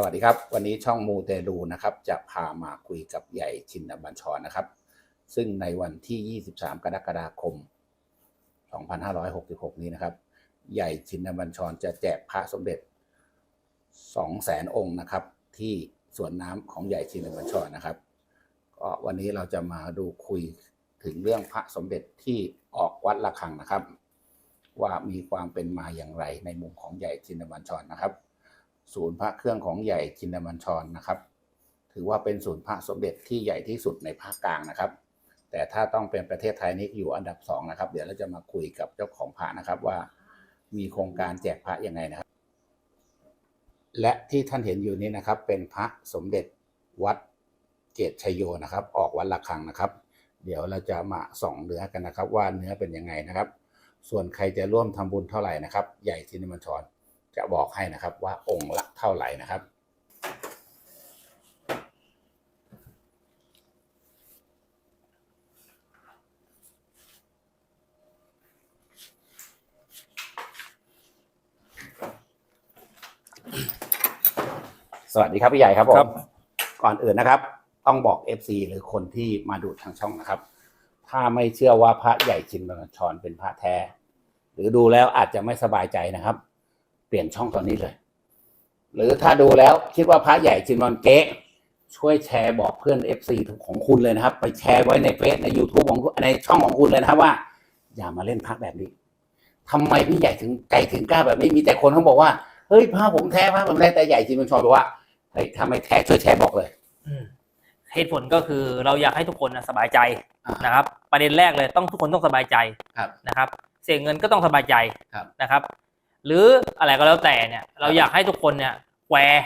สวัสดีครับ วันนี้ช่องมูเตลูนะครับ จะพามาคุยกับใหญ่ชินบัญชรนะครับ ซึ่งในวันที่ 23 กรกฎาคม 2566 นี้นะครับ ใหญ่ชินบัญชรจะแจกพระสมเด็จ 200,000 องค์นะครับ ที่สวนน้ำของใหญ่ชินบัญชรนะครับก็วันนี้เราจะมาดูคุยถึงเรื่องพระสมเด็จที่ออกวัดระฆังนะครับ ว่ามีความเป็นมาอย่างไรในมุมของใหญ่ชินบัญชรนะครับ ศูนย์พระเครื่องของใหญ่ชินบัญชรนะครับ ถือว่าเป็นศูนย์พระสมเด็จที่ใหญ่ที่สุดในภาคกลางนะครับ แต่ถ้าต้องเป็นประเทศไทยนี่อยู่อันดับสองนะครับ เดี๋ยวเราจะมาคุยกับเจ้าของพระนะครับว่ามีโครงการแจกพระยังไงนะครับ และที่ท่านเห็นอยู่นี้นะครับ เป็นพระสมเด็จวัดเกตชยโยนะครับ ออกวัดระฆังนะครับ เดี๋ยวเราจะมาส่องเนื้อกันนะครับ ว่าเนื้อเป็นยังไงนะครับ ส่วนใครจะร่วมทำบุญเท่าไหร่นะครับ ใหญ่ชินบัญชร จะบอกให้นะครับว่าองค์ละเท่าไหร่นะครับ สวัสดีครับพี่ใหญ่ครับผครัมบก่อนอื่นนะครับ ต้องบอก FC หรือคนที่มาดูทางช่องนะครับ ถ้าไม่เชื่อว่าพระใหญ่ชินบัญชรเป็นพระแท้ หรือดูแล้วอาจจะไม่สบายใจนะครับ เปลี่ยนช่องตอนนี้เลย หรือถ้าดูแล้วคิดว่าพระใหญ่ชินบัญเก๊ช่วยแชร์บอกเพื่อน FC ของคุณเลยนะครับ ไปแชร์ไว้ในเฟซใน YouTube ของคุณในช่องของคุณเลยนะครับว่า อย่ามาเล่นพระแบบนี้ทำไมพี่ใหญ่ถึงใจถึงกล้าแบบนี้มีแต่คนเขาบอกว่าเฮ้ยพระผมแท้พระผมแท้แต่ใหญ่ชินบัญชรบอกว่าเฮ้ยถ้าไม่แท้ช่วยแชร์บอกเลยอืมเหตุผลก็คือเราอยากให้ทุกคนนะสบายใจอ่านนะครับ ประเด็นแรกเลยต้องทุกคนต้องสบายใจครับนะครับ เสียเงินก็ต้องสบายใจครับนะครับ หรืออะไรก็แล้วแต่เนี่ย เราอยากให้ทุกคนเนี่ยแฟร์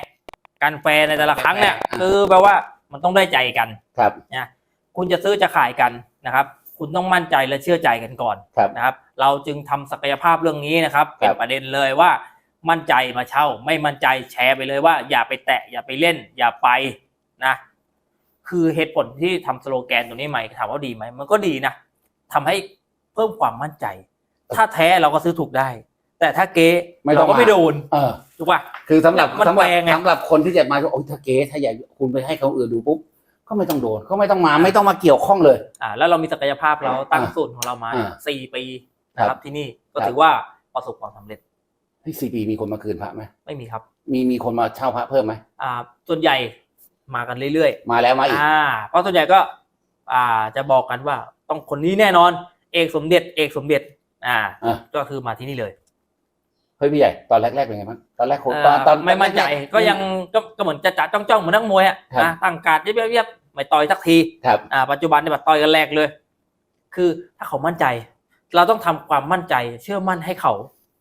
การแฟร์ในแต่ละครั้งเนี่ยแฟร์อ่าคือแปลว่ามันต้องได้ใจกันครับนะคุณจะซื้อจะขายกันนะครับ คุณต้องมั่นใจและเชื่อใจกันก่อนครับนะครับ เราจึงทำศักยภาพเรื่องนี้นะครับ เป็นครับประเด็นเลยว่ามั่นใจมาเช่า ไม่มั่นใจแชร์ไปเลยว่า อย่าไปแตะอย่าไปเล่น อย่าไปนะคือเหตุผลที่ทำสโลแกนตัวนี้ใหม่ถามว่าดีไหมมันก็ดีนะทำให้เพิ่มความมั่นใจ ถ้าแท้เราก็ซื้อถูกได้ แต่ถ้าเก๊ไม่ต้อง เราก็ไม่มาโดนเออ ถูกป่ะ คือสำหรับมันสำหรับแพงไง สำหรับคนที่จะมาโอ้ยถ้าเก๋ถ้าใหญ่คุณไปให้เขาอื่นดูปุ๊บก็ไม่ต้องโดนก็ไม่ต้องมาไม่ต้องมาเกี่ยวข้องเลย อ่าแล้วเรามีศักยภาพเราตั้งอ่าศูนย์ของเรามาอ่าสี่ปีครันะบครับที่นี่ก็ครับถือว่าประสบความสำเร็จเฮ้ยซีปีมีคนมาคืนพระไหมไม่มีครับมีมีคนมาเช่าพระเพิ่มไหมอ่าส่วนใหญ่มากันเรื่อยๆมาแล้วมาอีกอ่าเพราะส่วนใหญ่ก็ อ่าจะบอกกันว่าต้องคนนี้แน่นอน เอกสมเด็จเอกสมเด็จอ่าอะก็คือมาที่นี่เลยเฮ้ยพี่ใหญ่ตอนแรกๆเป็นไงบ้างตอนแรกคนเอ่ตอนอตอนไม่มั่นใจแรๆก็ยังก็ก็เหมือนจะจัดจ้องจ้องๆเหมือนนักมวยอะครับนะตั้งการดเยียบเยียบๆไม่ต่อยสักทีครับอ่าปัจจุบันเนี่ยแบบต่อยกันแรกเลย คือถ้าเขามั่นใจ เราต้องทำความมั่นใจ เชื่อมั่นให้เขา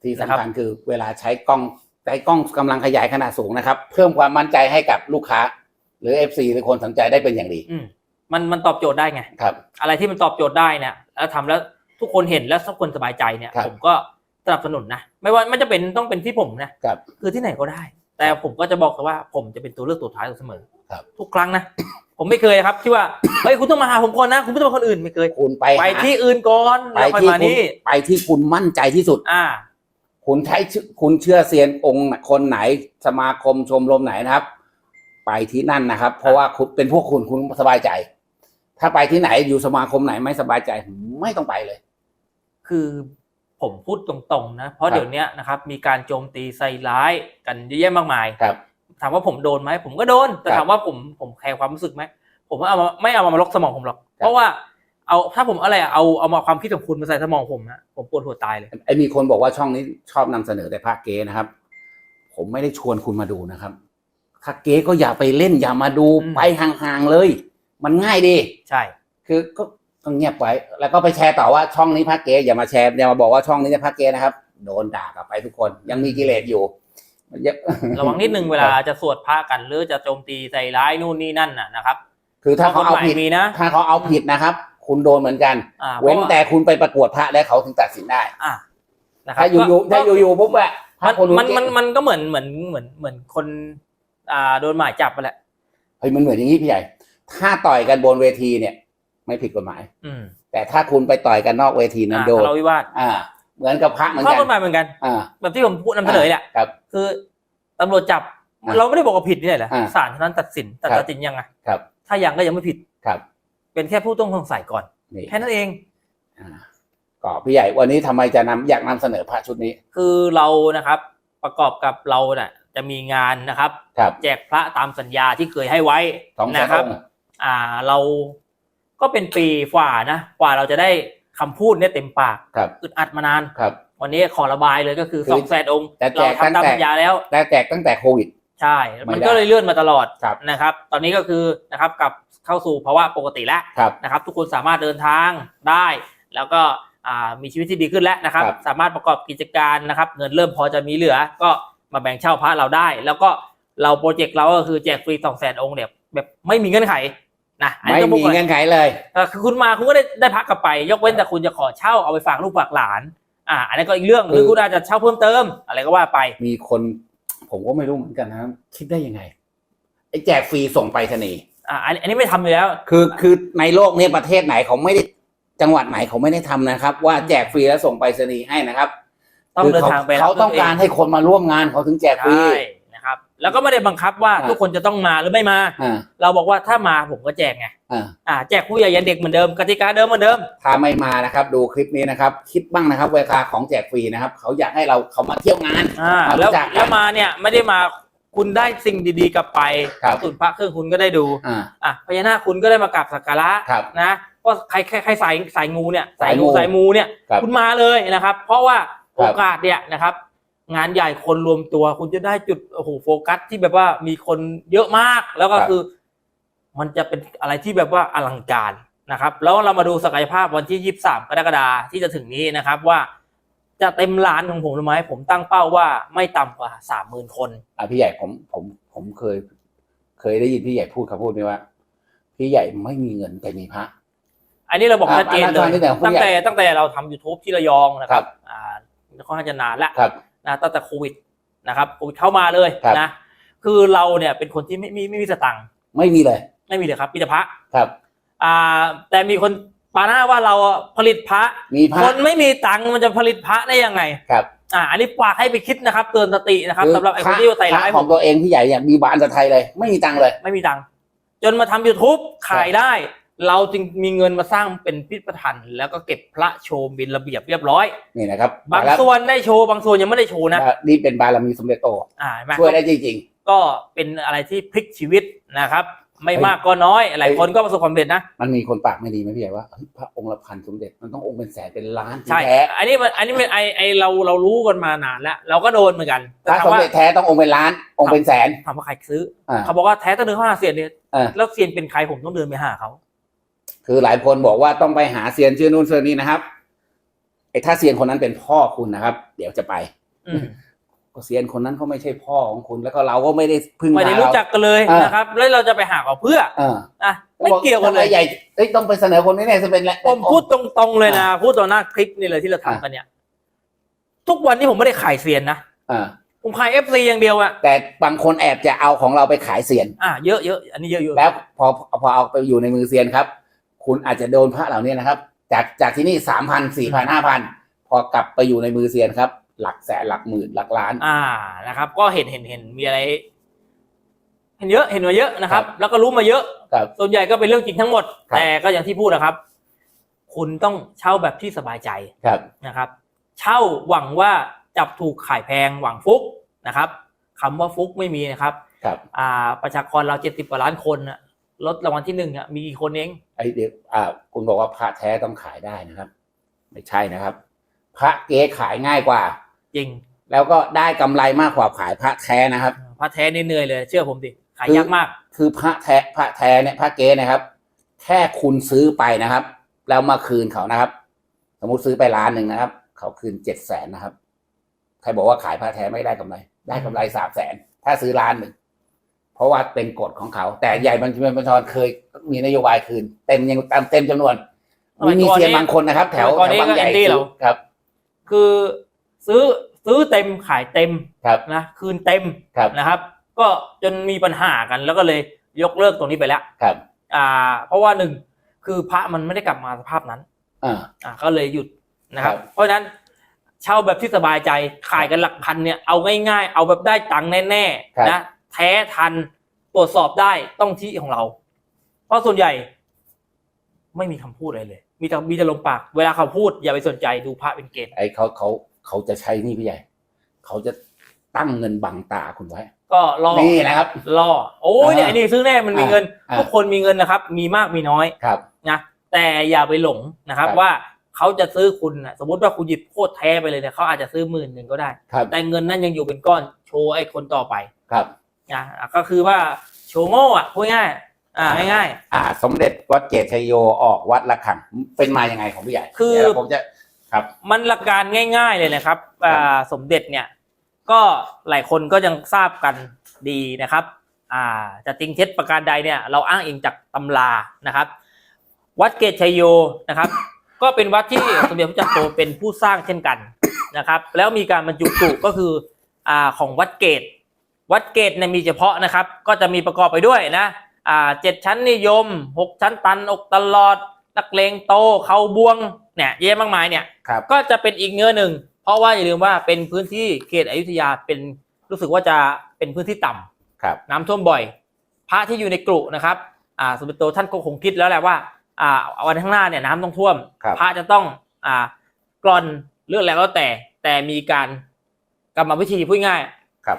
ที่สำนะครับคัญคือเวลาใช้กล้องใช้กล้องกำลังขยายขนาดสูงนะครับ เพิ่มความมั่นใจให้กับลูกค้า หรือ FC หรือคนสนใจได้เป็นอย่างดีอืมมันมันตอบโจทย์ได้ไงครับ อะไรที่มันตอบโจทย์ได้เนี่ยแล้วทำแล้วทุกคนเห็นแล้วทุกคนสบายใจเนี่ยครับผมก็สนับสนุนนะ ไม่ว่าไม่จะเป็นต้องเป็นที่ผมนะครับ คือที่ไหนก็ได้ แต่ผมก็จะบอกเลยว่าผมจะเป็นตัวเลือกตัวท้ายเสมอครับ ทุกครั้งนะ ผมไม่เคยครับที่ว่าเฮ้ยคุณต้องมาหาผมก่อนนะ คุณไม่ต้องมาคนอื่นไม่เคย คุณไปไปหาที่อื่นก่อนไปแล้วค่อยที่มาคุณนี่ไปที่คุณมั่นใจที่สุด อ่า คุณใช้ชื่อคุณเชื่อเซียนองค์คนไหนสมาคมชมรมไหนนะครับ ไปที่นั่นนะครับ เพราะว่าคุณเป็นพวกคุณคุณสบายใจ ถ้าไปที่ไหนอยู่สมาคมไหนไม่สบายใจ ไม่ต้องไปเลย คือ ผมพูดตรงๆนะ เพราะครับเดี๋ยวเนี้ยนะครับมีการโจมตีใส่ร้ายกันเยอะแยะมากมายครับถามว่าผมโดนไหมผมก็โดนแต่ครับถามว่าผมผมแคร์ความรู้สึกไหมผมไม่เอามาไม่เอามาลกสมองผมหรอกครับเพราะว่าเอาถ้าผมอะไรอะเอาเอามาความคิดของคุณมาใส่สมองผมนะผมปวดหัวตายเลยไอ้มีคนบอกว่าช่องนี้ชอบนำเสนอแต่ภาคเก๊นะครับ ผมไม่ได้ชวนคุณมาดูนะครับถ้าเก๊ก็อย่าไปเล่นอย่ามาดูอืมไปห่างๆเลย มันง่ายดีใช่ คือก็ ต้องเงียบไว้ แล้วก็ไปแชร์ต่อว่าช่องนี้พักเกอย่ามาแชร์อย่ามาบอกว่าช่องนี้จะพักเกนะครับ โดนด่ากลับไปทุกคนยังมีกิเลสอยู่เยอะระวังนิดนึงเวลาจะสวดพระกันหรือจะโจมตีใส่ร้ายนู่นนี่นั่นน่ะนะครับ คือถ้าเขาเอาผิดกฎหมยมีนะถ้าเขาเอาผิดนะครับ คุณโดนเหมือนกันอ่าเว้นพราะาแต่คุณไปประกวดพระแล้วเขาถึงตัดสินได้อ่านะครับถ้าอยู่ๆก็ถ้าอยู่ๆปุ๊บอะถ้าคนมันมันมันก็เหมือนเหมือนเหมือนเหมือนคนอ่าโดนหมายจับไปแหละเฮ้ยมันเหมือนอย่างนี้พี่ใหญ่ ถ้าต่อยกันบนเวทีเนี่ย ไม่ผิดกฎหมาย อืมแต่ถ้าคุณไปต่อยกันนอกเวทีนั้นอ่าโดนทะเลาะวิวาทอ่า เหมือนกับพระเหมือนข้อกันกฎหมายเหมือนกัน อ่าแบบที่ผมพูดนำเสนอแหละครับ คือตำรวจจับ อะเราไม่ได้บอกว่าผิดนี่แหละอ่าศาลเท่านั้นตัดสินแต่ครับ ตัดสินยังไงครับถ้ายังก็ยังไม่ผิด ครับเป็นแค่ผู้ต้องสงสัยก่อน นี่แค่นั้นเอง อ่าก็พี่ใหญ่วันนี้ทำไมจะนำอยากนำเสนอพระชุดนี้คือเรานะครับประกอบกับเราเนี่ยจะมีงานนะครับ ครับแจกพระตามสัญญาที่เคยให้ไว้สองแสนนะครับองค์อ่าเรา ก็เป็นปีกว่านะกว่าเราจะได้คำพูดเนี่ยเต็มปากครับ อึดอัดมานาน ครับ วันนี้ขอระบายเลยก็คือคือสองแสนองค์แต่แจเรากตั้งทำตามแต่ สัญญาแล้ว แต่แจกตั้งแต่โควิด ใช่ ไม่มันได้ก็เลยเลื่อนมาตลอดครับ นะครับ ตอนนี้ก็คือนะครับกลับเข้าสู่ภาวะปกติแล้วครับ นะครับ ทุกคนสามารถเดินทางได้ แล้วก็อ่ามีชีวิตที่ดีขึ้นแล้วนะครับ ครับ สามารถประกอบกิจการนะครับ เงินเริ่มพอจะมีเหลือ ก็มาแบ่งเช่าพระเราได้ แล้วก็เราโปรเจกต์เราก็คือแจกฟรีสองแสนองค์เนี่ยแบบไม่มีเงื่อนไข นะอันไม่นี้ต้องบอมีกก่อน เงื่อนไขเลย เอ่อคือคุณมาคุณก็ได้ได้พักกลับไป ยกเว้นแต่คุณจะขอเช่าเอาไปฝากลูกฝากหลาน อ่า อันนี้นก็อีกเรื่องหรือคุณอาจจะเช่าเพิ่มเติม อะไรก็ว่าไป มีคน ผมก็ไม่รู้เหมือนกันนะคิดได้ยังไงไอ้แจกฟรีส่งไปรษณีย์อ่าอันอันนี้ไม่ทำอยู่แล้ว คือคือในโลกนี้ประเทศไหนเขาไม่ได้จังหวัดไหนเขาไม่ได้ทำนะครับ ว่าแจกฟรีแล้วส่งไปรษณีย์ให้นะครับต้องคือเดินเขาทางไปบเขาต้องการด้วยให้คนมาร่วมงานเขาถึงแจกเองฟรี ใช่นะครับ แล้วก็ไม่ได้บังคับว่าอ่าทุกคนจะต้องมาหรือไม่มาอ่าเราบอกว่าถ้ามาผมก็แจกไงอ่าอ่าแจกผู้ใหญ่ยันเด็กเหมือนเดิมกติกาเดิมเหมือนเดิมถ้าไม่มานะครับ ดูคลิปนี้นะครับ คิดบ้างนะครับเวลาของแจกฟรีนะครับเขาอยากให้เราเขามาเที่ยวงานอ่ามาแล้วรู้จักกันแล้วมาเนี่ยไม่ได้มาคุณได้สิ่งดีๆกลับไปครับสุนพระเครื่องคุณก็ได้ดูอ่าอะพญานาคคุณก็ได้มากราบสักการะครับนะก็ใครใครใครสายสายงูเนี่ยสาสายยงูงูสายมูเนี่ยครับคุณมาเลยนะครับ เพราะว่าครับโอกาสเนี่ยนะครับ งานใหญ่คนรวมตัว คุณจะได้จุดโอ้โหโฟกัสที่แบบว่ามีคนเยอะมากแล้วก็คือ มันจะเป็นอะไรที่แบบว่าอลังการนะครับ แล้วเรามาดูศักยภาพวันที่ยี่สามกรกฎาที่จะถึงนี้นะครับว่าจะเต็มล้านของผมหรือไม่ผมตั้งเป้าว่าไม่ต่ำกว่าสามหมื่นคนอะพี่ใหญ่ผมผมผมเคย เคยได้ยินพี่ใหญ่พูดคำพูดนี้ว่า พี่ใหญ่ไม่มีเงินแต่มีพระ อันนี้เราบอกครับชัดเจนเลอันนั้นยที่ไหนของผู้ตั้งใหญ่แต่ตั้งแต่เราทำ youtube ที่ระยองนะคครัรับบอ่าค่อนข้างจะนานแล้วครับ นะตั้งแต่โควิดนะครับโควิดเข้ามาเลยครับ นะคือเราเนี่ยเป็นคนที่ไม่มีไม่มีสตังค์ไม่มีเลยไม่มีเลยครับมีแต่พระครับ อ่าแต่มีคนปาหน้าว่าเราผลิตพระ มีพระคนไม่มีตังค์มันจะผลิตพระได้ยังไง ครับอ่าอันนี้ฝากให้ไปคิดนะครับ เตือนสตินะครับสำหรับไอ้พคนระที่ใส่ร้ายพะผของมตัวเองพี่ใหญ่เนี่ยมีบานสะไทยเลย ไม่มีตังค์เลย ไม่มีตังค์จนมาทำ youtube ขายได้ เราจึงมีเงินมาสร้างเป็นพิพิธภัณฑ์แล้วก็เก็บพระโชว์บินระเบียบเรียบร้อย นี่นะครับบางแล้วส่วนได้โชว์บางส่วนยังไม่ได้โชว์นะนี่เป็นบารมีสมเด็จโตอ่าเห็นไหมช่วยได้จริงก็เป็นอะไรที่พลิกชีวิตนะครับ ไม่เฮ้ยมากก็น้อยหลายเฮ้ยคนก็ประสบความสำเร็จนะๆมันมีคนปากไม่ดีไหมพี่ใหญ่ว่าเฮ้ยพระองค์ละพันสมเด็จมันต้ององค์เป็นแสนเป็นล้านใช่แท้อันนี้มันอันนี้เป็นไอไอเราเรารู้กันมานานแล้ว เราก็โดนเหมือนกันพระถามสมว่าเด็จแท้ต้ององค์เป็นล้านองค์เป็นแสนถามว่าใครซื้ออ่าเขาบอกว่าแท้ต้องเดินเข้าหาเซียนเนี่ยเออแล้วเซียนเป็นใครผมต้องเดินไปหาเขา คือหลายคนบอกว่าต้องไปหาเซียนชื่อนู่นเซียนนี้นะครับไอ้ถ้าเซียนคนนั้นเป็นพ่อคุณนะครับ เดี๋ยวจะไปอืมก็เซียนคนนั้นเขาไม่ใช่พ่อของคุณแล้วก็เราก็ไม่ได้พึ่งไม่ได้พารู้เราจักกันเลยอ่านนะครับ แล้วเราจะไปหาเขาเพื่อเอออะไม่เกี่ยวกันเลยทำไมใหญ่เอ้ยต้องไปเสนอคนนี้เนี่ยจะเป็นแหละผมพูดตรงๆเลยนะพูดต่อหน้าคลิปนี่เลยที่เราทำกันเนี่ย ทุกวันนี้ผมไม่ได้ขายเซียนนะอ่าผมขายเอฟซีอย่างเดียวอะแต่บางคนแอบจะเอาของเราไปขายเซียน อะเยอะเยอะอันนี้เยอะเยอะแล้วพอพอเอาไปอยู่ในมือเซียนครับ คุณอาจจะโดนพระเหล่านี้นะครับ จากจากที่นี่สามพันสี่พันห้าพันพอกลับไปอยู่ในมือเซียนครับ หลักแสนหลักหมื่นหลักล้าน อ่านะครับ ก็เห็นเห็นเห็นมีอะไร เห็นเยอะเห็นมาเยอะนะครับ แล้วก็รู้มาเยอะครับส่วนใหญ่ก็เป็นเรื่องจริงทั้งหมด ครับ แต่ก็อย่างที่พูดนะครับ คุณต้องเช่าแบบที่สบายใจครับ นะครับ เช่าหวังว่าจับถูกขายแพงหวังฟุกนะครับคำว่าฟุกไม่มีนะครับ ครับ อ่าประชากรเราเจ็ดสิบกว่าล้านคนน่ะ ลดรางวัลที่หนึ่งอะมีกี่คนเองไอเด็กอ่าคุณบอกว่าพระแท้ต้องขายได้นะครับ ไม่ใช่นะครับ พระเก๊ขายง่ายกว่า จริง แล้วก็ได้กำไรมากกว่าขายพระแท้นะครับ พระแท้นี่เหนื่อยเลย เชื่อผมดิขายคือยากมาก คือพระแท้พระแท้เนี่ยพระเก๊นะครับ แค่คุณซื้อไปนะครับ แล้วมาคืนเขานะครับ สมมติซื้อไปล้านหนึ่งนะครับ เขาคืนเจ็ดแสนนะครับ ใครบอกว่าขายพระแท้ไม่ได้กำไร ได้กำไรสามแสนถ้าซื้อล้านหนึ่งเพ ราะว่าเป็นกฎของเขา แต่ใหญ่บางทีบัญชรเคยมีนโยบายคืน เต็มยังตามเต็มจำนวนสมัยมีก่อนเซียนนี่บางคนนะครับ แถวสมัยก่อนแถวนี่บางก็ใหญ่แอนตี้เหรอครับ คือซื้อซื้อเต็มขายเต็มครับนะคืนเต็มครับนะครับ ก็จนมีปัญหากันแล้วก็เลยยกเลิกตรงนี้ไปแล้วครับ อ่า เพราะว่าหนึ่งคือพระมันไม่ได้กลับมาสภาพนั้นอ่าอ่าก็เลยหยุดนะครับครับ เพราะฉะนั้นเช่าแบบที่สบายใจขายกันหลักพันเนี่ยเอาง่ายๆ เอาแบบได้ตังค์แน่ครับๆนะ แท้ทันตรวจสอบได้ต้องที่ของเรา เพราะส่วนใหญ่ ไม่มีคำพูดอะไรเลย มีแต่มีแต่ลมปาก เวลาเขาพูดอย่าไปสนใจดูพระเป็นเกณฑ์ไอ้เขาเขาเขาจะใช้นี่พี่ใหญ่ เขาจะตั้งเงินบังตาคุณไว้ ก็ล่อนี่นะครับล่อโอ้ยเนี่ยอ่าไอ้นี่ซื้อแน่มันมีเงินอ่าทุกคนมีเงินนะครับ มีมากมีน้อยครับนะแต่อย่าไปหลงนะครับครับว่าเขาจะซื้อคุณนะสมมติว่าคุณหยิบโคตรแท้ไปเลยเนี่ยเขาอาจจะซื้อหมื่นหนึ่งก็ได้ครับแต่เงินนั้นยังอยู่เป็นก้อนโชว์ไอ้คนต่อไปครับ นะก็คือว่าโชว์โง่อะพูดง่ายๆอ่าง่ายอ่า สมเด็จวัดเกตชัยโยออกวัดละขังเป็นมายังไงของพี่ใหญ่คือเดี๋ยวผมจะครับๆมันหลักการง่าย ๆเลยนะครับครับอ่าสมเด็จเนี่ย ก็หลายคนก็ยังทราบกันดีนะครับ อ่าจะติงเท็จประการใดเนี่ย เราอ้างอิงจากตำรานะครับ วัดเกตชัยโยนะครับ ก็เป็นวัดที่สมเด็จพระจันทร์โตเป็นผู้สร้างเช่นกันนะครับ แล้วมีการบรรจุกรุก็คืออ่าของวัดเกต วัดเกตเนี่ยมีเฉพาะนะครับ ก็จะมีประกอบไปด้วยนะอ่าเจ็ดชั้นนิยมหกชั้นตันอกตลอด นักเลงโตเขาบวงเนี่ยเยอะมากมายเนี่ยครับก็จะเป็นอีกเนื้อหนึ่ง เพราะว่าอย่าลืมว่าเป็นพื้นที่เขตอยุธยาเป็นรู้สึกว่าจะเป็นพื้นที่ต่ำครับน้ำท่วมบ่อย พระที่อยู่ในกรุนะครับอ่าสมเด็จโตท่านก็คงคิดแล้วแหละว่าอ่าวันข้างหน้าเนี่ยน้ำต้องท่วมครับพระจะต้องอ่ากรอนเรื่องอะไรก็แต่แต่มีการกรรมวิธีพูดง่ายครับ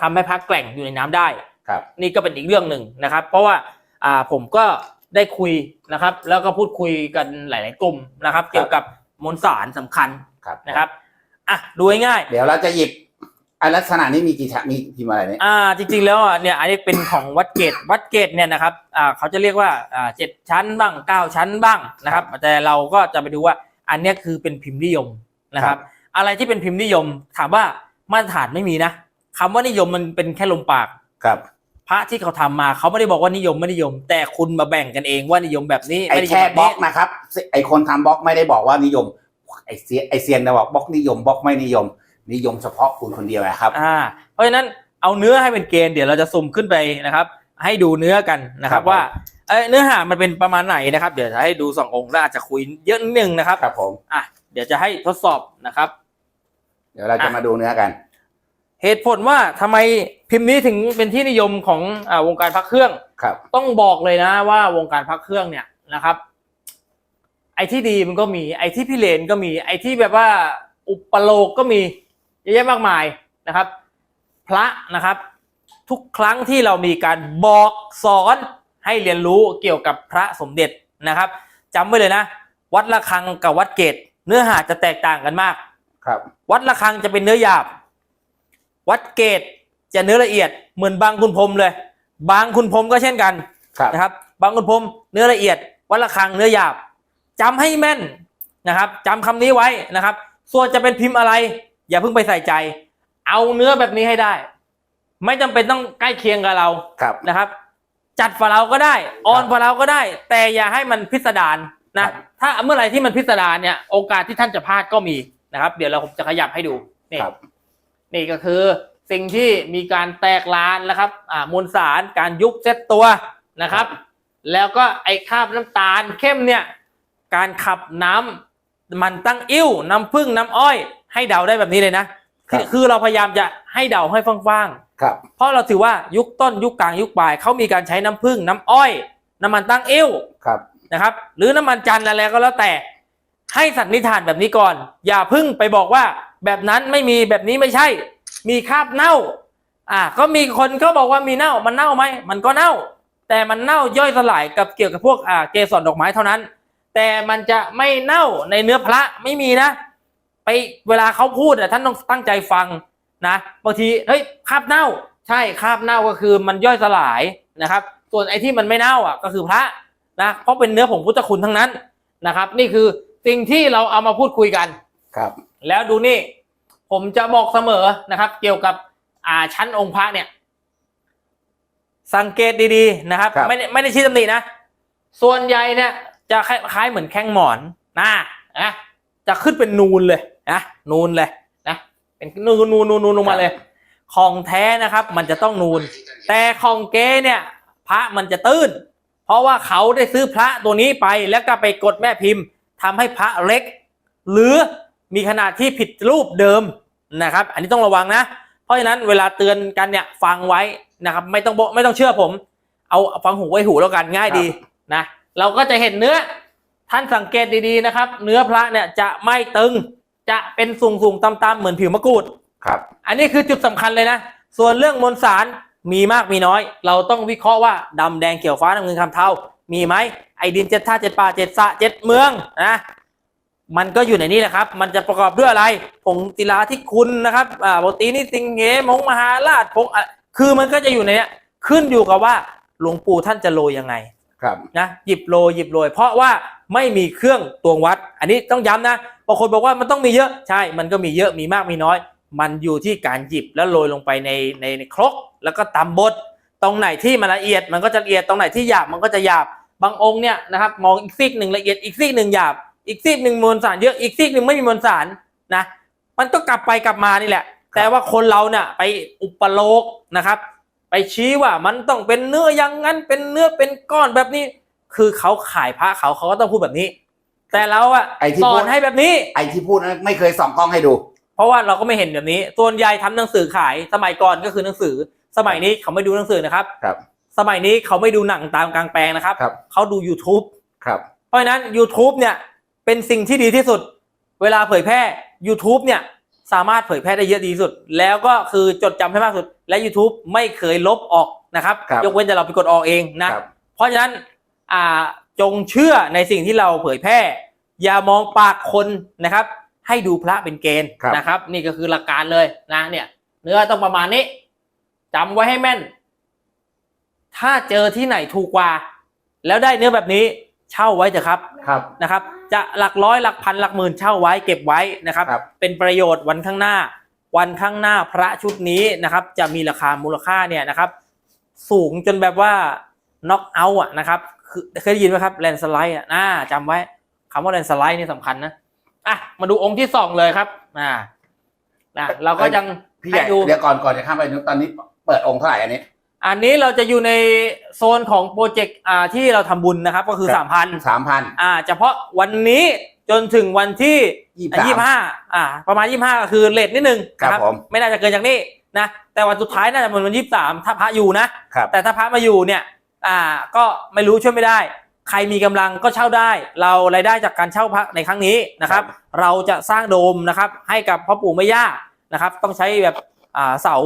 ทำให้พระแกร่งอยู่ในน้ำได้ครับนี่ก็เป็นอีกเรื่องหนึ่งนะครับ เพราะว่าอ่าผมก็ได้คุยนะครับ แล้วก็พูดคุยกันหลาย ๆ กลุ่มนะครับ เกี่ยวกับมวลสารสำคัญครับนะครับอะดูง่ายๆเดี๋ยวเราจะหยิบอะลักษณะนี้มีกี่ชั้นมีพิมพ์อะไรเนี่ยอ่าจริง ๆ แล้วอะเนี่ยอันนี้เป็นของวัดเกตวัดเกตเนี่ยนะครับอ่าเขาจะเรียกว่าอ่าเจ็ดชั้นบ้างเก้าชั้นบ้างนะครับ แต่เราก็จะไปดูว่าอันเนี้ยคือเป็นพิมพ์นิยมนะครับ อะไรที่เป็นพิมพ์นิยมถามว่ามาตรฐานไม่มีนะ คำว่านิยมมันเป็นแค่ลมปากครับ พระที่เขาทำมาเขาไม่ได้บอกว่านิยมไม่นิยม แต่คุณมาแบ่งกันเองว่านิยมแบบนี้ไอ้ไม่นิยแค่มแบบบล็นี้อกนะครับ ไอ้คนทำบล็อกไม่ได้บอกว่านิยม ไอ้เซียนไอ้เซียนนะบอกบล็อกนิยมบล็อกไม่นิยม นิยมเฉพาะคุณคนเดียวนะครับ อ่า เพราะฉะนั้นเอาเนื้อให้เป็นเกณฑ์เดี๋ยวเราจะสุ่มขึ้นไปนะครับ ให้ดูเนื้อกันนะครับครับผมว่าเอ้ยเนื้อหามันเป็นประมาณไหนนะครับ เดี๋ยวจะให้ดูสององค์แล้วอาจจะคุยเยอะนิดนึงนะครับครับผมอะเดี๋ยวจะให้ทดสอบนะครับ เดี๋ยวเราจะอะมาดูเนื้อกัน เหตุผลว่าทำไมพิมพ์นี้ถึงเป็นที่นิยมของอ่าวงการพักเครื่อง ครับ ต้องบอกเลยนะว่าวงการพักเครื่องเนี่ยนะครับ ไอ้ที่ดีมันก็มีไอ้ที่พิเรนก็มีไอ้ที่แบบว่าอุปโลกก็มีเยอะแยะมากมายนะครับ พระนะครับ ทุกครั้งที่เรามีการบอกสอนให้เรียนรู้เกี่ยวกับพระสมเด็จนะครับจำไว้เลยนะ วัดระฆังกับวัดเกตเนื้อหาจะแตกต่างกันมาก ครับ วัดระฆังจะเป็นเนื้อหยาบ วัดเกตจะเนื้อละเอียดเหมือนบางคุณพรหมเลย บางคุณพรหมก็เช่นกันครับนะครับ บางคุณพรหมเนื้อละเอียด วัดระฆังเนื้อหยาบจำให้แม่นนะครับจำคำนี้ไว้นะครับ ส่วนจะเป็นพิมพ์อะไร อย่าเพิ่งไปใส่ใจ เอาเนื้อแบบนี้ให้ได้ ไม่จำเป็นต้องใกล้เคียงกับเราครับนะครับ จัดฝาเราก็ได้ออนครับฝาเราก็ได้ แต่อย่าให้มันพิสดารนะครับถ้าเมื่อไหร่ที่มันพิสดารเนี่ยโอกาสที่ท่านจะพลาดก็มีนะครับ เดี๋ยวเราผมจะขยับให้ดูนี่ครับ นี่ก็คือสิ่งที่มีการแตกลานนะครับอ่ามวลสารการยุบเซตตัวนะครับ แล้วก็ไอ้คราบน้ำตาลเข้มเนี่ยการขับน้ำมันตั้งอิ่วน้ำผึ้งน้ำอ้อย ให้เดาได้แบบนี้เลยนะครับคือคือเราพยายามจะให้เดาให้ฟ่างๆครับ เพราะเราถือว่ายุคต้นยุคกลางยุคปลายเขามีการใช้น้ำผึ้งน้ำอ้อย น้ำมันตั้งเอวครับนะครับ หรือน้ำมันจันทร์อะไรก็แล้วแต่ให้สันนิษฐานแบบนี้ก่อน อย่าเพึ่งไปบอกว่า แบบนั้นไม่มีแบบนี้ไม่ใช่ มีคราบเน่า อ่า ก็มีคนก็บอกว่ามีเน่า มันเน่าไหมมันก็เน่า แต่มันเน่าย่อยสลายกับเกี่ยวกับพวกอ่าเกสรดอกไม้เท่านั้น แต่มันจะไม่เน่าในเนื้อพระไม่มีนะ ไปเวลาเขาพูดอะท่านต้องตั้งใจฟังนะบางทีเฮ้ยคราบเน่า ใช่คราบเน่าก็คือมันย่อยสลายนะครับ ส่วนไอ้ที่มันไม่เน่าอะก็คือพระนะเพราะเป็นเนื้อผงพุทธคุณทั้งนั้นนะครับ นี่คือสิ่งที่เราเอามาพูดคุยกันครับ แล้วดูนี่ ผมจะบอกเสมอนะครับ เกี่ยวกับอ่าชั้นองค์พระเนี่ย สังเกตดีๆนะครับ ครับ ไม่ได้ไม่ได้ชี้ตำหนินะ ส่วนใหญ่เนี่ยจะคล้ายๆเหมือนแข้งหมอนนะนะจะขึ้นเป็นนูนเลยนะนูนเลยนะเป็นนูนนูนนูนนูนลงมาเลย ของแท้นะครับ มันจะต้องนูน แต่ของเก๊เนี่ย พระมันจะตื้น เพราะว่าเขาได้ซื้อพระตัวนี้ไปแล้วก็ไปกดแม่พิมพ์ทำให้พระเล็ก หรือ มีขนาดที่ผิดรูปเดิมนะครับ อันนี้ต้องระวังนะ เพราะราะฉะนั้นเวลาเตือนกันเนี่ยฟังไว้นะครับ ไม่ต้องบอกไม่ต้องเชื่อผม เอาฟังหูไว้หูแล้วกันง่ายดีนะเราก็จะเห็นเนื้อท่านสังเกตดีๆนะครับ เนื้อพระเนี่ยจะไม่ตึงจะเป็นสูงสูงๆต่ำๆเหมือนผิวมะกรูดครับ อันนี้คือจุดสำคัญเลยนะ ส่วนเรื่องมวลสารมีมากมีน้อย เราต้องวิเคราะห์ว่าดำแดงเขียวฟ้าน้ำเงินคำเทามีไหมไอดินเจ็ดท่าตุเจ็ดป่าเจ็ดสระเจ็ดเมืองนะ มันก็อยู่ในนี้แหละครับ มันจะประกอบด้วยอะไร ผงศิลาที่คุณนะครับอ่าโปรตีนนี่สิงเหมงมหาราชผงอะคือมันก็จะอยู่ในเนี้ยขึ้นอยู่กับว่าหลวงปู่ท่านจะโรยยังไงครับนะหยิบโรยหยิบโรยเพราะว่าไม่มีเครื่องตวงวัด อันนี้ต้องย้ำนะบางคนบอกว่ามันต้องมีเยอะใช่ มันก็มีเยอะมีมากมีน้อย มันอยู่ที่การหยิบแล้วโรยลงไปในในในครก แล้วก็ตำบดตรงไหนที่มันละเอียดมันก็จะละเอียดตรงไหนที่หยาบมันก็จะหยาบบางองค์เนี่ยนะครับมองอีกซีกหนึ่งละเอียดอีกซีกหนึ่งหยาบ อีกซีกหนึ่งมวลสารเยอะอีกซีกหนึ่งไม่มีมวลสารนะมันก็กลับไปกลับมานี่แหละ แต่ว่าคนเราเนี่ยไปอุปโลกนะครับ ไปชี้ว่ามันต้องเป็นเนื้ออย่างนั้น เป็นเนื้อเป็นก้อนแบบนี้ คือเขาขายพระเขาเขาก็ต้องพูดแบบนี้ แต่เราอะไอ้ที่สอพูนดให้แบบนี้ไอที่พูดนั้นไม่เคยส่องกล้องให้ดู เพราะว่าเราก็ไม่เห็นแบบนี้ส่วนใหญ่ทำหนังสือขายสมัยก่อนก็คือหนังสือ สมัยนี้เขาไม่ดูหนังสือนะครับครับ สมัยนี้เขาไม่ดูหนังตามกลางแปลงนะครับครับเขาดู YouTube ครับเพราะฉะนั้น YouTube เนี่ย เป็นสิ่งที่ดีที่สุด เวลาเผยแพร่ YouTube เนี่ยสามารถเผยแพร่ได้เยอะดีที่สุด แล้วก็คือจดจำให้มากที่สุด และ YouTube ไม่เคยลบออกนะครับครับยกเว้นแต่เราไปกดออกเองนะครับเพราะฉะนั้นอ่าจงเชื่อในสิ่งที่เราเผยแพร่ อย่ามองปากคนนะครับ ให้ดูพระเป็นเกณฑ์ครับนะครับ นี่ก็คือหลักการเลยนะเนี่ย เนื้อต้องประมาณนี้จำไว้ให้แม่น ถ้าเจอที่ไหนถูกกว่า แล้วได้เนื้อแบบนี้ เช่าไว้เถอะครับครับ นะครับ จะหลักร้อยหลักพันหลักหมื่นเช่าไว้เก็บไว้นะครับ ครับ เป็นประโยชน์วันข้างหน้า วันข้างหน้าพระชุดนี้นะครับ จะมีราคามูลค่าเนี่ยนะครับ สูงจนแบบว่าน็อกเอาท์อะนะครับคือเคยได้ยินไหมครับแลนสไลด์อะน่าจำไว้คำว่าแลนสไลด์นี่สำคัญนะอะมาดูองค์ที่สองเลยครับอ่านะเราก็ยังพี่ใหญ่ให้ดู เดี๋ยวก่อนก่อนจะข้ามไปตอนนี้เปิดองค์เท่าไหร่อันนี้ อันนี้เราจะอยู่ในโซนของโปรเจกต์อ่าที่เราทำบุญนะครับ ก็คือครับ สามพันสามพัน อ่าเฉพาะวันนี้จนถึงวันที่ยี่สิบสามยี่ห้าอ่า ประมาณยี่ห้าก็คือเลทนิดนึงครับนะผม ไม่น่าจะเกินจากนี้นะแต่วันสุดท้ายน่าจะเป็นวันยี่สามถ้าพระอยู่นะ ครับ แต่ถ้าพระมาอยู่เนี่ย อ่า ก็ไม่รู้ช่วยไม่ได้ ใครมีกำลังก็เช่าได้ เรารายได้จากการเช่าพระในครั้งนี้นะครับ เราจะสร้างโดมนะครับ ให้กับพ่อปู่แม่ย่านะครับ ต้องใช้แบบอ่าเสา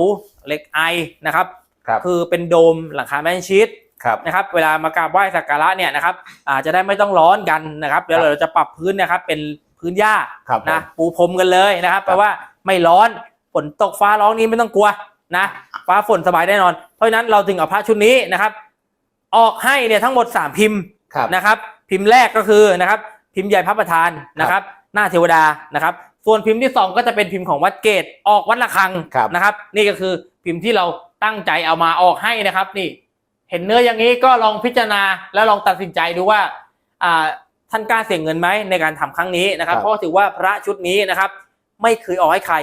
เหล็กไอนะครับ ครับคือเป็นโดมหลังคาแมนชีตครับนะครับเวลามากราบไหว้สักการะเนี่ยนะครับอาจจะได้ไม่ต้องร้อนกันนะครับเดี๋ยวครับเราจะปรับพื้นนะครับเป็นพื้นหญ้าครับผมนะปูพรมกันเลยนะครับแปลว่าไม่ร้อนฝนตกฟ้าร้องนี้ไม่ต้องกลัวนะฟ้าฝนสบายแน่นอน เพราะฉะนั้นเราถึงเอาพระชุดนี้นะครับ ออกให้เนี่ยทั้งหมด 3 พิมพ์ครับนะครับ พิมพ์แรกก็คือนะครับ พิมพ์ใหญ่พระประธานนะครับ หน้าเทวดานะครับ ส่วนพิมพ์ที่ 2 ก็จะเป็นพิมพ์ของวัดเกตออกวัดละคังครับนะครับ นี่ก็คือพิมพ์ที่เรา ตั้งใจเอามาออกให้นะครับนี่ เห็นเนื้ออย่างนี้ก็ลองพิจารณาแล้วลองตัดสินใจดูว่าอ่าท่านกล้าเสี่ยงเงินไหมในการทำครั้งนี้นะครับครับเพราะว่าถือว่าพระชุดนี้นะครับ ไม่เคยออกให้ใคร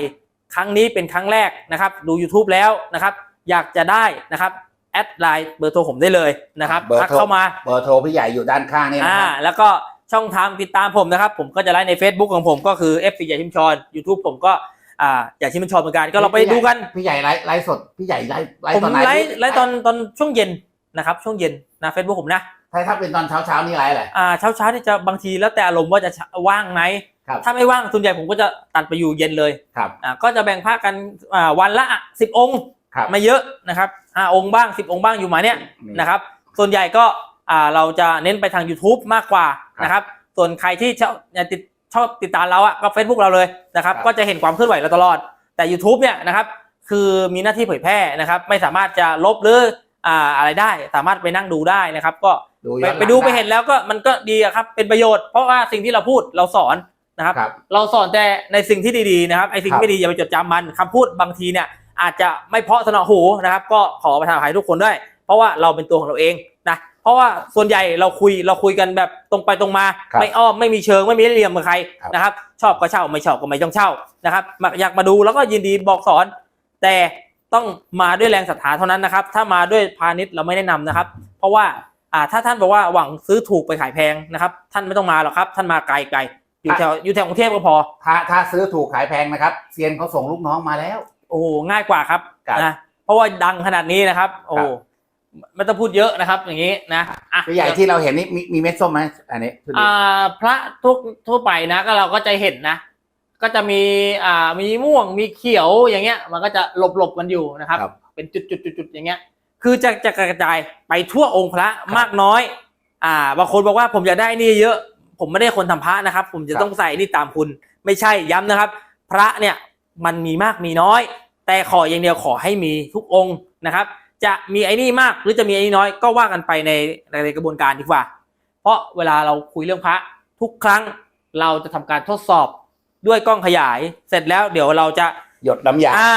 ครั้งนี้เป็นครั้งแรกนะครับ ดู YouTube แล้วนะครับ อยากจะได้นะครับแอดไลน์เบอร์โทรผมได้เลยนะครับเบอร์ทักโทรเข้ามาเบอร์โทรพี่ใหญ่อยู่ด้านข้างนี่นะอ่าครับแล้วก็ช่องทางติดตามผมนะครับ ผมก็จะไลฟ์ใน Facebook ของผมก็คือ F 4ใหญ่ชิมชอน YouTube ผมก็ อ่าอยากชิมชอนเหมือนกันก็เราไปดูกันพี่ใหญ่ไลฟ์ไลฟ์สดพี่ใหญ่ไลฟ์ไลฟ์ผมตอนไหนไลฟ์ไลฟ์ตอนตอนช่วงเย็นนะครับ ช่วงเย็นนะ Facebook ผมนะถ้าถ้าเป็นตอนเช้าเช้าๆนี่ไลฟ์อะไรอ่าเช้าเช้าๆนี่จะบางทีแล้วแต่อารมณ์ว่าจะว่างไหมครับถ้าไม่ว่างส่วนใหญ่ผมก็จะตัดไปอยู่เย็นเลยครับอ่าก็จะแบ่งภาคกันอ่าวันละสิบองค์ครับไม่เยอะนะครับห้าองค์บ้างสิบองค์บ้างอยู่มาเนี่ยนี่นะครับ ส่วนใหญ่ก็อ่าเราจะเน้นไปทาง YouTube มากกว่าครับนะครับ ส่วนใครที่ชอบติด ชอบติดตามเราอะก็ Facebook เราเลยนะครับครับก็จะเห็นความเคลื่อนไหวเราตลอด แต่ YouTube เนี่ยนะครับคือมีหน้าที่เผยแพร่นะครับ ไม่สามารถจะลบหรืออ่าอะไรได้ สามารถไปนั่งดูได้นะครับ ก็ดูไปย้อนหลังไปดูไปด้เห็นแล้วก็มันก็ดีอะครับเป็นประโยชน์เพราะว่าสิ่งที่เราพูดเราสอนนะครับครับเราสอนแต่ในสิ่งที่ดีๆนะครับไอ้สิ่งครับไม่ดีอย่าไปจดจำมันคำพูดบางทีเนี่ยอาจจะไม่เพราะสนอหูนะครับ ก็ขอประทานอภัยทุกคนด้วย เพราะว่าเราเป็นตัวของเราเองนะ เพราะว่าส่วนใหญ่เราคุยเราคุยกันแบบตรงไปตรงมา ครับไม่อ้อมไม่มีเชิงไม่มีเหลี่ยมกับใครครับ นะครับ ชอบก็เช่าไม่ชอบก็ไม่ต้องเช่านะครับมาอยากมาดูแล้วก็ยินดีบอกสอน แต่ต้องมาด้วยแรงศรัทธาเท่านั้นนะครับ ถ้ามาด้วยพาณิชย์เราไม่แนะนำนะครับ เพราะว่าอ่าถ้าท่านบอกว่าหวังซื้อถูกไปขายแพงนะครับ ท่านไม่ต้องมาหรอกครับ ท่านมาไกลไกลอยู่แถวอยู่แถวกรุงเทพก็พอ ถ้าถ้าซื้อถูกขายแพงนะครับเซียนเขาส่งลูกน้องมาแล้วโโอ้โหง่ายกว่าครับครับนะเพราะว่าดังขนาดนี้นะครับ โอ้ครับ ไม่ต้องพูดเยอะนะครับ อย่างนี้นะอะตัวใหญ่ที่เราเห็นนี่มีมีเม็ดส้มไหมอันนี้ทุเรียนอ่าพระทุกทั่วไปนะ ก็เราก็จะเห็นนะ ก็จะมีอ่ามีม่วงมีเขียวอย่างเงี้ย มันก็จะหลบหลบๆกันอยู่นะครับ ครับ เป็นจุดจุดจุดจุดอย่างเงี้ย คือจะจะกระจายไปทั่วองค์พระครับมากน้อย อ่า บางคนบอกว่าผมอยากได้นี่เยอะ ผมไม่ได้คนทำพระนะครับ ผมจะครับ ต้องใส่นี่ตามคุณ ไม่ใช่ย้ำนะครับ พระเนี่ยมันมีมากมีน้อย แต่ขออย่างเดียวขอให้มีทุกองค์นะครับ จะมีไอ้นี่มากหรือจะมีไอ้นี่น้อยก็ว่ากันไปในในกระบวนการดีกว่า เพราะเวลาเราคุยเรื่องพระทุกครั้งเราจะทำการทดสอบด้วยกล้องขยาย เสร็จแล้วเดี๋ยวเราจะหยดน้ำยาอ่า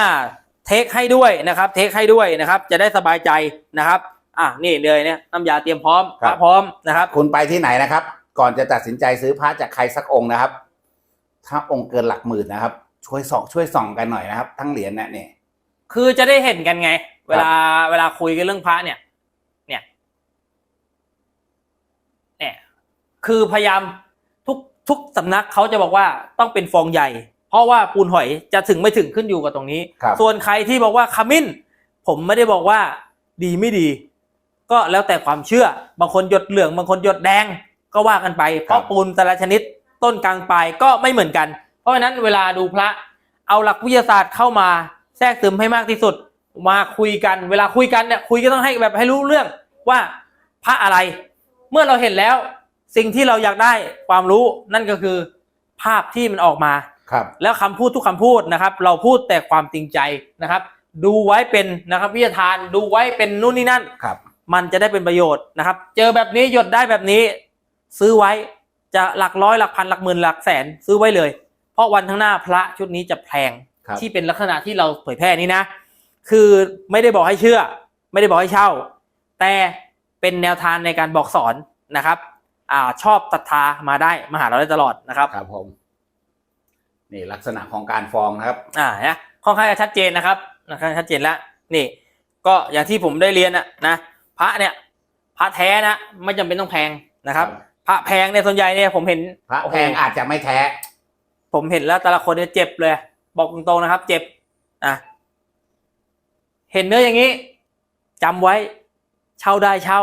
เทคให้ด้วยนะครับ เทคให้ด้วยนะครับ จะได้สบายใจนะครับ อะนี่เลยเนี่ยน้ำยาเตรียมพร้อมครัพบระพร้อมนะครับ คุณไปที่ไหนนะครับ ก่อนจะตัดสินใจซื้อพระจากใครสักองค์นะครับ ถ้าองค์เกินหลักหมื่นนะครับ ช่วยส่องช่วยส่องกันหน่อยนะครับ ทั้งเหรียญนะเนี่ยคือจะได้เห็นกันไง เวลาเวลาคุยกันเรื่องพระเนี่ย เนี่ย เนี่ย คือพยายามทุกทุกสำนักเขาจะบอกว่าต้องเป็นฟองใหญ่ เพราะว่าปูนหอยจะถึงไม่ถึงขึ้นอยู่กับตรงนี้ครับส่วนใครที่บอกว่าขมิ้น ผมไม่ได้บอกว่าดีไม่ดี ก็แล้วแต่ความเชื่อ บางคนหยดเหลือง บางคนหยดแดง ก็ว่ากันไป เพราะปูนแต่ละชนิดต้นกลางปลายก็ไม่เหมือนกัน เพราะฉะนั้นเวลาดูพระ เอาหลักวิทยาศาสตร์เข้ามาแทรกซึมให้มากที่สุด มาคุยกัน เวลาคุยกันเนี่ยคุยก็ต้องให้แบบให้รู้เรื่องว่าพระอะไร เมื่อเราเห็นแล้วสิ่งที่เราอยากได้ความรู้นั่นก็คือภาพที่มันออกมาครับ แล้วคำพูดทุกคำพูดนะครับ เราพูดแต่ความจริงใจนะครับ ดูไว้เป็นนะครับวิทยาทานดูไว้เป็นนู่นนี่นั่นครับ มันจะได้เป็นประโยชน์นะครับ เจอแบบนี้หยดได้แบบนี้ ซื้อไว้จะหลักร้อยหลักพันหลักหมื่นหลักแสนซื้อไว้เลย เพราะวันข้างหน้าพระชุดนี้จะแพงครับที่เป็นลักษณะที่เราเผยแพร่นี้นะ คือไม่ได้บอกให้เชื่อ ไม่ได้บอกให้เช่า แต่เป็นแนวทางในการบอกสอนนะครับอ่าชอบศรัทธามาได้มาหาเราได้ตลอดนะครับครับผมนี่ลักษณะของการฟองนะครับ อ่านะค่อนข้างจะชัดเจนนะครับนะครับชัดเจนแล้วนี่ ก็อย่างที่ผมได้เรียนนะนะพระเนี่ย พระแท้นะไม่จำเป็นต้องแพงนะครับ พระแพงเนี่ยส่วนใหญ่เนี่ยผมเห็นพระแพงอาจจะไม่แท้ ผมเห็นแล้วแต่ละคนเนี่ยเจ็บเลย บอกตรงๆนะครับ เจ็บอะ เห็นเนื้ออย่างนี้จำไว้เช่าได้เช่า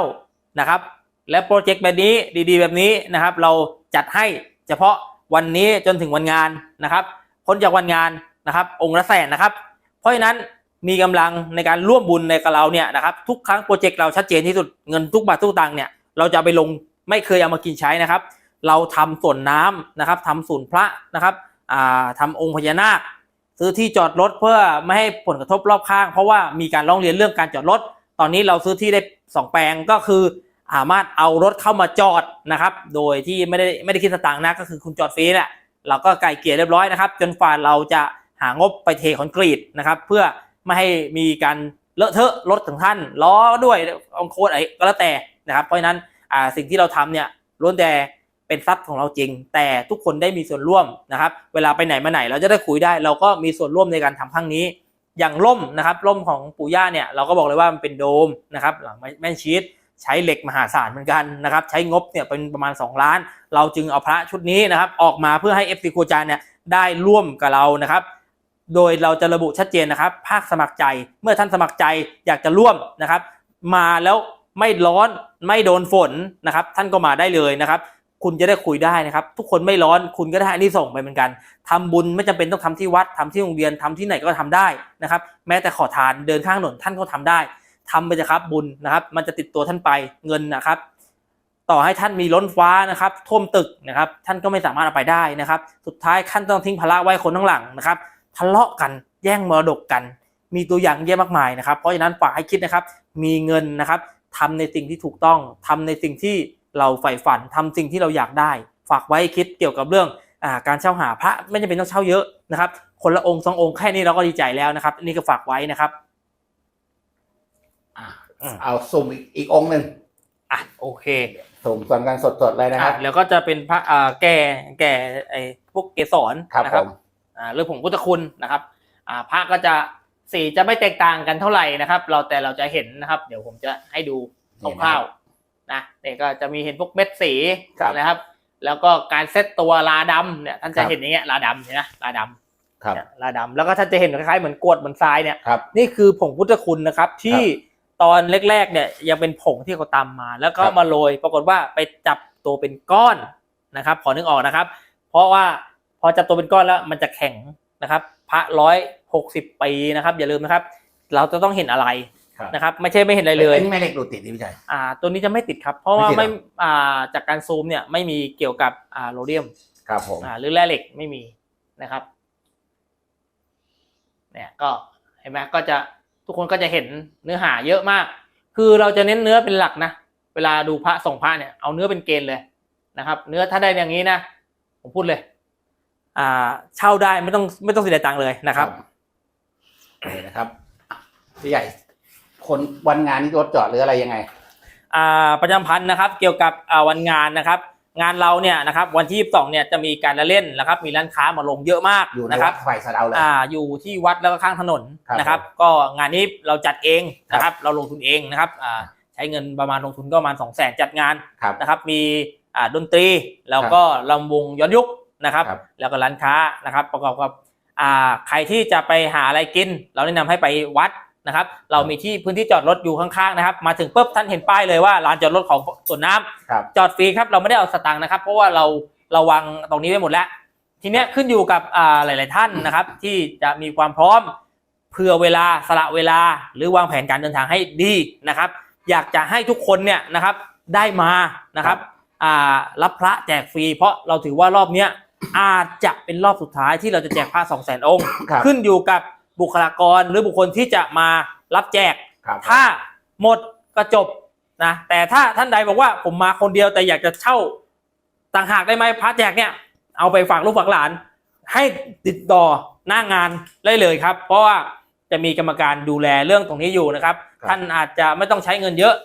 นะครับ และโปรเจกต์แบบนี้ดีๆ แบบนี้นะครับ เราจัดให้เฉพาะวันนี้จนถึงวันงานนะครับพ้นจากวันงานนะครับ องค์ละแสนนะครับ เพราะฉะนั้นมีกำลังในการร่วมบุญในกับเราเนี่ยนะครับทุกครั้งโปรเจกต์เราชัดเจนที่สุดเงินทุกบาททุกตังค์เนี่ยเราจะไปลงไม่เคยเอามากินใช้นะครับ เราทำส่วนน้ำนะครับทำศูนพระนะครับอ่าทำองค์พญานาค ซื้อที่จอดรถเพื่อไม่ให้ผลกระทบรอบข้าง เพราะว่ามีการร้องเรียนเรื่องการจอดรถ ตอนนี้เราซื้อที่ได้สองแปลงก็คือสามารถเอารถเข้ามาจอดนะครับ โดยที่ไม่ได้ไม่ได้คิดสตางค์นะก็คือคุณจอดฟรีแหละเราก็ไกลเกลี่ยเรียบร้อยนะครับ จนฝ่าเราจะหางบไปเทคอนกรีตนะครับ เพื่อไม่ให้มีการเลอะเทอะรถถึงท่านล้อด้วยองโคดอะไรก็แล้วแต่นะครับ เพราะฉะนั้นสิ่งที่เราทำเนี่ยล้วนแต่ เป็นทรัพย์ของเราจริง แต่ทุกคนได้มีส่วนร่วมนะครับ เวลาไปไหนมาไหนเราจะได้คุยได้ เราก็มีส่วนร่วมในการทำครั้งนี้ อย่างร่มนะครับร่มของปู่ย่าเนี่ยเราก็บอกเลยว่ามันเป็นโดมนะครับหลังแม่นชีตใช้เหล็กมหาศาลเหมือนกันนะครับใช้งบเนี่ยเป็นประมาณ 2 ล้าน เราจึงเอาพระชุดนี้นะครับออกมาเพื่อให้ FC โคจารเนี่ยได้ร่วมกับเรานะครับ โดยเราจะระบุชัดเจนนะครับ ภาคสมัครใจเมื่อท่านสมัครใจอยากจะร่วมนะครับ มาแล้วไม่ร้อนไม่โดนฝนนะครับ ท่านก็มาได้เลยนะครับ คุณจะได้คุยได้นะครับ ทุกคนไม่ร้อนคุณก็ได้อันนี้ส่งไปเหมือนกันทำบุญไม่จำเป็นต้องทำที่วัดทำที่โรงเรียนทำที่ไหนก็ทำได้นะครับ แม้แต่ขอทานเดินข้างถนนท่านก็ทำได้ทำไปจะครับบุญนะครับ มันจะติดตัวท่านไปเงินนะครับ ต่อให้ท่านมีล้นฟ้านะครับ ท่วมตึกนะครับ ท่านก็ไม่สามารถเอาไปได้นะครับ สุดท้ายท่านต้องทิ้งภาระไว้คนข้างหลังนะครับทะเลาะกันแย่งมรดกกัน มีตัวอย่างเยอะมากมายนะครับ เพราะฉะนั้นฝากให้คิดนะครับ มีเงินนะครับทำในสิ่งที่ถูกต้องทำในสิ่งที่ เราใฝ่ฝันทำสิ่งที่เราอยากได้ ฝากไว้คิดเกี่ยวกับเรื่องอาการเช่าหาพระไม่จำเป็นต้องเช่าเยอะนะครับ คนละองค์สององค์แค่นี้เราก็ดีใจแล้วนะครับอันนี่ก็ฝากไว้นะครับอะอืมเอาสุ่มอีกอีกองค์หนึ่งอะโอเคสุ่มส่วนกันสดๆเลยนะครับอะแล้วก็จะเป็นพระอ่าแก่แก่ไอ้พวกเกสรครับนะผมอ่าเรื่องผงพุทธคุณนะครับอ่าพระก็จะสีจะไม่แตกต่างกันเท่าไหร่นะครับ เราแต่เราจะเห็นนะครับ เดี๋ยวผมจะให้ดูคร่าวๆ นะเนี่ยก็จะมีเห็นพวกเม็ดสีครับนะครับ แล้วก็การเซตตัวลาดำเนี่ยท่านจะครับเห็นอย่างเงี้ยลาดำเห็นไหมลาดครับเนี่ยลายดำแล้วก็ถ้าจะเห็นคล้ายๆเหมือนกรวดเหมือนทรายเนี่ยครับนี่คือผงพุทธคุณนะครับ ที่ตอนแรกๆเนี่ยยังเป็นผงที่เขาตำมา แล้วก็ครับมาโรยปรากฏว่าไปจับตัวเป็นก้อนนะครับขอนึกออกนะครับ เพราะว่าพอจับตัวเป็นก้อนแล้วมันจะแข็งนะครับ พระร้อยหกสิบปีนะครับ อย่าลืมนะครับ เราจะต้องเห็นอะไร ครับ นะครับไม่ใช่ไม่เห็นอะไรเลยอันนี้แม่เหล็กดูดติดนี่พี่ชัย อ่าตัวนี้จะไม่ติดครับ เพราะว่าไม่ไม่ติดเหรอ อ่าจากการซูมเนี่ยไม่มีเกี่ยวกับอ่าโรเดียมครับผม อ่าหรือแร่เหล็กไม่มีนะครับเนี่ยก็เห็นไหมก็จะทุกคนก็จะเห็นเนื้อหาเยอะมาก คือเราจะเน้นเนื้อเป็นหลักนะเวลาดูพระส่งพระเนี่ยเอาเนื้อเป็นเกณฑ์เลยนะครับ เนื้อถ้าได้อย่างนี้นะผมพูดเลย อ่าเช่าได้ไม่ต้องไม่ต้องเสียตังค์เลยนะครับ นี่นะครับพี่ใหญ่ คนวันงานนี่รถจอดหรืออะไรยังไง อ่าประจำพันธ์นะครับ เกี่ยวกับอ่าวันงานนะครับ งานเราเนี่ยนะครับวันที่22เนี่ยจะมีการละเล่นนะครับ มีร้านค้ามาลงเยอะมากอยู่ในนะควัรัดบไฟสะเดาเลย อ่าอยู่ที่วัดแล้วก็ข้างถนนครับนะครับ ก็งานนี้เราจัดเองนะครับ เราลงทุนเองนะครับอ่าใช้เงินประมาณลงทุนก็ประมาณ2 0 0 0 0 0จัดงานครับนะครับ มีอ่าดนตรีแล้วก็ลำวงย้อนยุคนะครับ ครับ แล้วก็ร้านค้านะครับ ประกอบกับอ่าใครที่จะไปหาอะไรกิน เราแนะนำให้ไปวัด นะครับ เรามีที่พื้นที่จอดรถอยู่ข้างๆนะครับ มาถึงปุ๊บท่านเห็นป้ายเลยว่าลานจอดรถของสวนน้ำครับจอดฟรีครับเราไม่ได้เอาสตางค์นะครับ เพราะว่าเราเราวางตรงนี้ไว้หมดแล้ว ทีเนี้ยขึ้นอยู่กับอ่าหลาย ๆ ท่านนะครับ ที่จะมีความพร้อมเผื่อเวลาสละเวลา หรือวางแผนการเดินทางให้ดีนะครับ อยากจะให้ทุกคนเนี่ยนะครับได้มานะครับอ่ารับพระแจกฟรี เพราะเราถือว่ารอบเนี้ยอาจจะเป็นรอบสุดท้ายที่เราจะแจกพระสองแสนองค์ครับขึ้นอยู่กับ บุคลากรหรือบุคคลที่จะมารับแจก ครับ ถ้าหมดก็จบนะแต่ถ้าท่านใดบอกว่าผมมาคนเดียวแต่อยากจะเช่าต่างหากได้ไหมพระแจกเนี่ย เอาไปฝากลูกฝากหลาน ให้ติดต่อหน้างานได้เลยครับ เพราะว่าจะมีกรรมการดูแลเรื่องตรงนี้อยู่นะครับ ครับ ท่านอาจจะไม่ต้องใช้เงินเยอะ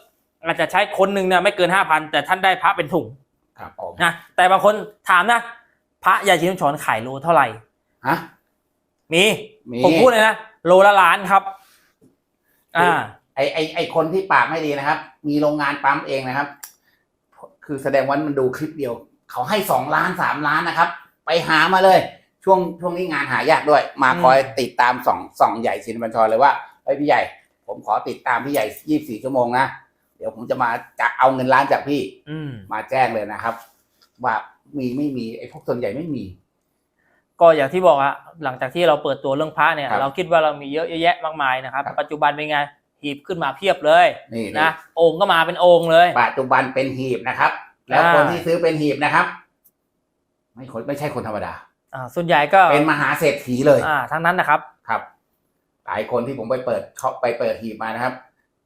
อาจจะใช้คนหนึ่งเนี่ยไม่เกินห้าพันแต่ท่านได้พระเป็นถุงครับผมนะแต่บางคนถามนะ พระยาชินชอนขายโลเท่าไหร่ ฮะ มีมี ผมพูดเลยนะโลละล้านครับ อ่า ไอไอไอคนที่ปากไม่ดีนะครับ มีโรงงานปั๊มเองนะครับ คือแสดงว่ามันดูคลิปเดียว เขาให้สองล้านสามล้านนะครับ ไปหามาเลย ช่วงช่วงนี้งานหายากด้วย มาอืมคอยติดตามส่องส่องใหญ่สินบัญชรเลยว่าเฮ้ยพี่ใหญ่ ผมขอติดตามพี่ใหญ่ยี่สี่ชั่วโมงนะเดี๋ยวผมจะมาจะเอาเงินล้านจากพี่ อืม มาแจ้งเลยนะครับ ว่ามีไม่มีไอ้พวกส่วนใหญ่ไม่มี ก็อย่างที่บอกอะหลังจากที่เราเปิดตัวเรื่องพระเนี่ย ครับเราคิดว่าเรามีเยอะแยะมากมายนะครับ ครับ ปัจจุบันเป็นไงหีบขึ้นมาเพียบเลยนี่นะโอ่งก็มาเป็นโอ่งเลย ปัจจุบันเป็นหีบนะครับ แล้วอ่า คนที่ซื้อเป็นหีบนะครับ ไม่คนไม่ใช่คนธรรมดา อ่าส่วนใหญ่ก็เป็นมหาเศรษฐีเลยอ่าทั้งนั้นนะครับ ครับ หลายคนที่ผมไปเปิดเขาไปเปิดหีบมานะครับ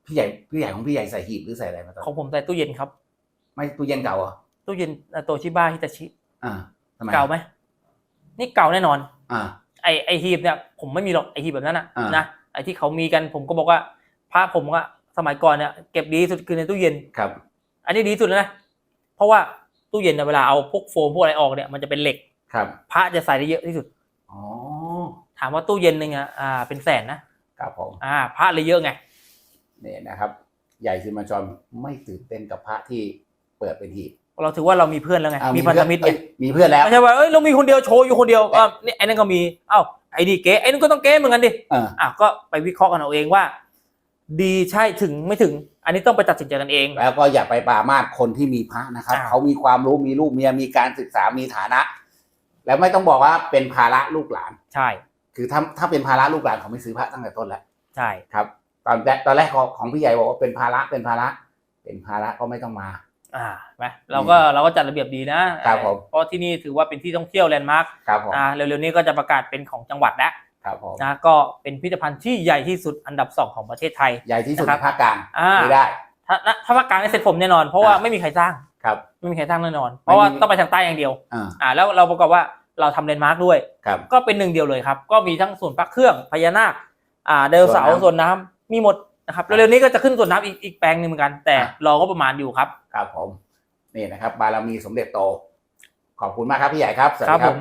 พี่ใหญ่พี่ใหญ่ของพี่ใหญ่ใส่หีบหรือใส่อะไรมาตอนของผมใส่ตู้เย็นครับ ไม่ตู้เย็นเก่าเหรอตู้เย็นอ่าโตชิบ้าฮิตาชิ อ่าทำไมเก่าไหม นี่เก่าแน่นอนอ่า ไอไอหีบเนี่ยผมไม่มีหรอกไอหีบแบบนั้นอะอ่าน นะไอที่เขามีกันผมก็บอกว่าพระผมก็สมัยก่อนเนี่ยเก็บดีที่สุดคือในตู้เย็น ครับ อันนี้ดีที่สุดแล้วนะเพราะว่าตู้เย็นเนี่ยเวลาเอาพวกโฟมพวกอะไรออกเนี่ยมันจะเป็นเหล็กครับ พระจะใส่ได้เยอะที่สุด อ๋อ ถามว่าตู้เย็นหนึ่งอะอ่าเป็นแสนนะครับผม อ่าพระเลยเยอะไง เนี่ยนะครับ ใหญ่ซินบัญชรไม่ตื่นเต้นกับพระที่เปิดเป็นหีบ เราถือว่าเรามีเพื่อนแล้วไง อ่ามีพันธมิตรเอ้ไงยมีเพื่อนแล้ว ไม่ใช่ว่าเอ้ยเรามีคนเดียวโชว์อยู่คนเดียวอ่านี่ไอ้นั่นก็มีเอ้าไอ้นี่เก๋ไอ้นั่นก็ต้องเก๋เหมือนกันดิเออ อะก็ไปวิเคราะห์กันเอาเองว่า ดีใช่ถึงไม่ถึง อันนี้ต้องไปตัดสินใจกันเอง แล้วก็อย่าไปปรามาสคนที่มีพระนะครับ อ่า เขามีความรู้มีลูกเมียมีการศึกษามีฐานะ แล้วไม่ต้องบอกว่าเป็นภาระลูกหลาน ใช่คือถ้าถ้าเป็นภาระลูกหลานเขาไม่ซื้อพระตั้งแต่ต้นแล้วใช่ครับ ตอนแรกตอนแรกของของพี่ใหญ่บอกว่าเป็นภาระเป็นภาระ เป็นภาระก็ไม่ต้องมา อ่าไหมเราก็เราก็จัดระเบียบดีนะครับผมเพราะที่นี่ถือว่าเป็นที่ท่องเที่ยวแลนด์มาร์คครับผมอ่าเร็วๆนี้ก็จะประกาศเป็นของจังหวัดแล้วครับผมนะก็เป็นพิพิธภัณฑ์ที่ใหญ่ที่สุดอันดับสองของประเทศไทย ใหญ่ที่สุดนะครัในบภาคกลางอ่าไม่ได้ ถ้าถ้าภาคกลางได้เสร็จผมแน่นอน เพราะว่าอ่าไม่มีใครสร้างครับไม่มีใครสร้างแน่นอน เพราะว่าไม่มีต้องไปทางใต้อย่างเดียวอ่าอ่าแล้วเราประกอบว่าเราทำเลนด์มาร์คด้วยครับก็เป็นหนึ่งเดียวเลยครับ ก็มีทั้งส่วนพระเครื่องพญานาคอ่าไดโนเสาร์ส่ส่ววนนน้ำน้ำมีหมด นะครับเร็วๆนี้ก็จะขึ้นส่วนน้ำอีกอีกแปลงหนึงเหมือนกัน แต่อะรอก็ประมาณอยู่ครับ ครับผม นี่นะครับ บารมีสมเด็จโต ขอบคุณมากครับพี่ใหญ่ครับสวัสครัดีบครัผบม